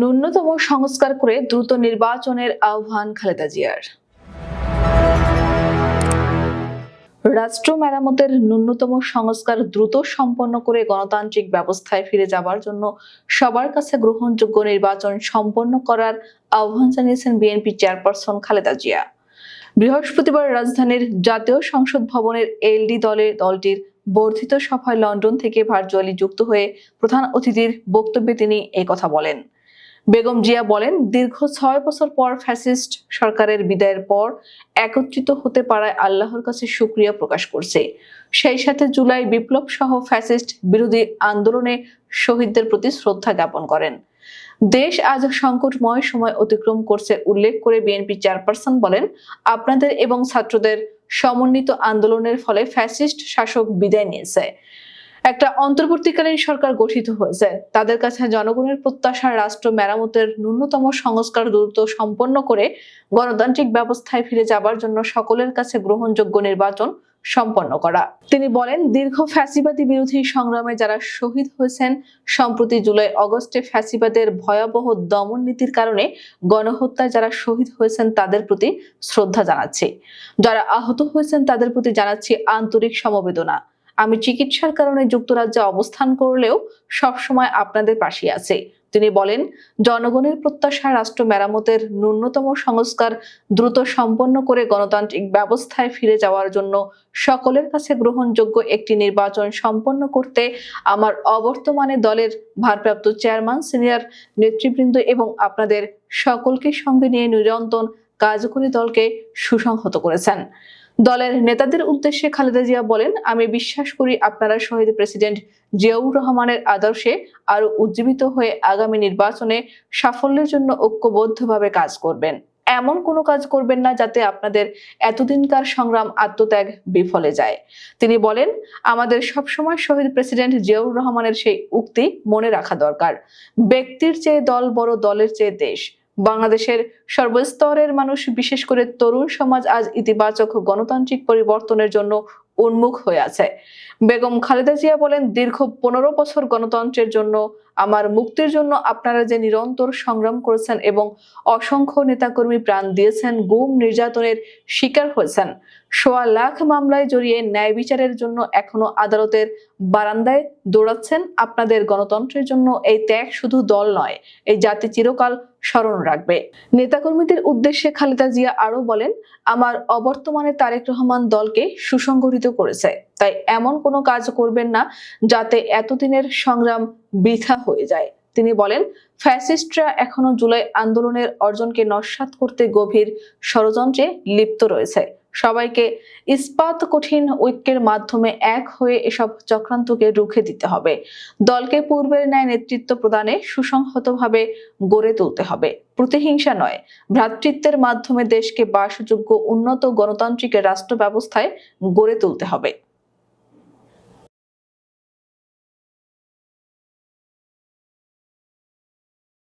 ন্যূনতম সংস্কার করে দ্রুত নির্বাচনের আহ্বান খালেদা জিয়ার। রাষ্ট্র মেরামতের ন্যূনতম সংস্কার দ্রুত সম্পন্ন করে গণতান্ত্রিক ব্যবস্থায় ফিরে যাবার জন্য সবার কাছে গ্রহণযোগ্য নির্বাচন সম্পন্ন করার আহ্বান জানিয়েছেন বিএনপি চেয়ারপারসন খালেদা জিয়া। বৃহস্পতিবার রাজধানীর জাতীয় সংসদ ভবনের এলডি দলের দলটির বর্ধিত সভায় লন্ডন থেকে ভার্চুয়ালি যুক্ত হয়ে প্রধান অতিথির বক্তব্যে তিনি কথা বলেন। বেগম জিয়া বলেন, দীর্ঘ ছয় বছর পর ফ্যাসিস্ট সরকারের বিদায়ের পর একত্রিত হতে পারায় আল্লাহর কাছে সুক্রিয়া প্রকাশ করছে। সেই সাথে জুলাই বিপ্লব সহ ফ্যাসিস্ট বিরোধী আন্দোলনে শহীদদের প্রতি শ্রদ্ধা জ্ঞাপন করেন। দেশ আজ সংকটময় সময় অতিক্রম করছে উল্লেখ করে বিএনপি চেয়ারপারসন বলেন, আপনাদের এবং ছাত্রদের সমন্বিত আন্দোলনের ফলে ফ্যাসিস্ট শাসক বিদায় নিয়েছে। একটা অন্তর্বর্তীকালীন সরকার গঠিত হয়েছে। তাদের কাছে জনগণের প্রত্যাশা, রাষ্ট্র মেরামতের ন্যূনতম সংস্কার দ্রুত সম্পন্ন করে গণতান্ত্রিক ব্যবস্থায় ফিরে যাবার জন্য সকলের কাছে গ্রহণযোগ্য নির্বাচন সম্পন্ন করা। তিনি বলেন, দীর্ঘ ফ্যাসিবাদী বিরোধী সংগ্রামে যারা শহীদ হয়েছেন, সম্প্রতি জুলাই অগস্টে ফ্যাসিবাদের ভয়াবহ দমন নীতির কারণে গণহত্যায় যারা শহীদ হয়েছেন, তাদের প্রতি শ্রদ্ধা জানাচ্ছি। যারা আহত হয়েছেন, তাদের প্রতি জানাচ্ছি আন্তরিক সমবেদনা। আমি চিকিৎসার কারণে যুক্তরাজ্যে অবস্থান করলেও সবসময় আপনাদের পাশে আছে। তিনি বলেন, জনগণের প্রত্যাশা রাষ্ট্র মেরামতের ন্যূনতম সংস্কার দ্রুত সম্পন্ন করে গণতান্ত্রিক ব্যবস্থায় ফিরে যাওয়ার জন্য সকলের কাছে গ্রহণযোগ্য একটি নির্বাচন সম্পন্ন করতে আমার অবর্তমানে দলের ভারপ্রাপ্ত চেয়ারম্যান, সিনিয়র নেতৃবৃন্দ এবং আপনাদের সকলকে সঙ্গে নিয়ে নিরন্তর কাজ করে দলকে সুসংহত করেছেন। দলের নেতাদের উদ্দেশ্যে খালেদা জিয়া বলেন, আমি বিশ্বাস করি আপনারা শহীদ প্রেসিডেন্ট জিয়াউর রহমানের আদর্শে আরও উজ্জীবিত হয়ে আগামী নির্বাচনে সাফল্যের জন্য ঐক্যবদ্ধভাবে কাজ করবেন। এমন কোনো কাজ করবেন না যাতে আপনাদের এতদিনকার সংগ্রাম আত্মত্যাগ বিফলে যায়। তিনি বলেন, আমাদের সবসময় শহীদ প্রেসিডেন্ট জিয়াউর রহমানের সেই উক্তি মনে রাখা দরকার। ব্যক্তির চেয়ে দল বড় দলের চেয়ে দেশ। বাংলাদেশের সর্বস্তরের মানুষ, বিশেষ করে তরুণ সমাজ আজ ইতিবাচক গণতান্ত্রিক পরিবর্তনের জন্য উন্মুখ হয়ে আছে। বেগম খালেদা জিয়া বলেন, দীর্ঘ পনেরো বছর গণতন্ত্রের জন্য আমার মুক্তির জন্য আপনারা যে নিরন্তর সংগ্রাম করেছেন এবং অসংখ্য নেতাকর্মী প্রাণ দিয়েছেন, গুম নির্যাতনের শিকার হয়েছেন, সোয়া লাখ মামলায় জড়িয়ে ন্যায় বিচারের জন্য এখনও আদালতের বারান্দায় দৌড়াচ্ছেন আপনাদের গণতন্ত্রের জন্য এই ত্যাগ শুধু দল নয়, এই জাতি চিরকাল স্মরণ রাখবে। নেতাকর্মীদের উদ্দেশ্যে খালেদা জিয়া আরও বলেন, আমার অবর্তমানে তারেক রহমান দলকে সুসংগঠিত করেছে। তাই এমন কোনো কাজ করবেন না যাতে এতদিনের সংগ্রাম বৃথা হয়ে যায়। তিনি বলেন, ফ্যাসিস্টরা এখনও জুলাই আন্দোলনের অর্জনকে নস্যাৎ করতে গভীর ষড়যন্ত্রে লিপ্ত রয়েছে। সবাইকে ইস্পাত কঠিন ঐক্যের মাধ্যমে এক হয়ে এসব চক্রান্তকে রুখে দিতে হবে। দলকে পূর্বের ন্যায় নেতৃত্ব প্রদানে সুসংহতভাবে গড়ে তুলতে হবে। প্রতিহিংসা নয়, ভ্রাতৃত্বের মাধ্যমে দেশকে বাসযোগ্য উন্নত গণতান্ত্রিক রাষ্ট্র ব্যবস্থায় গড়ে তুলতে হবে।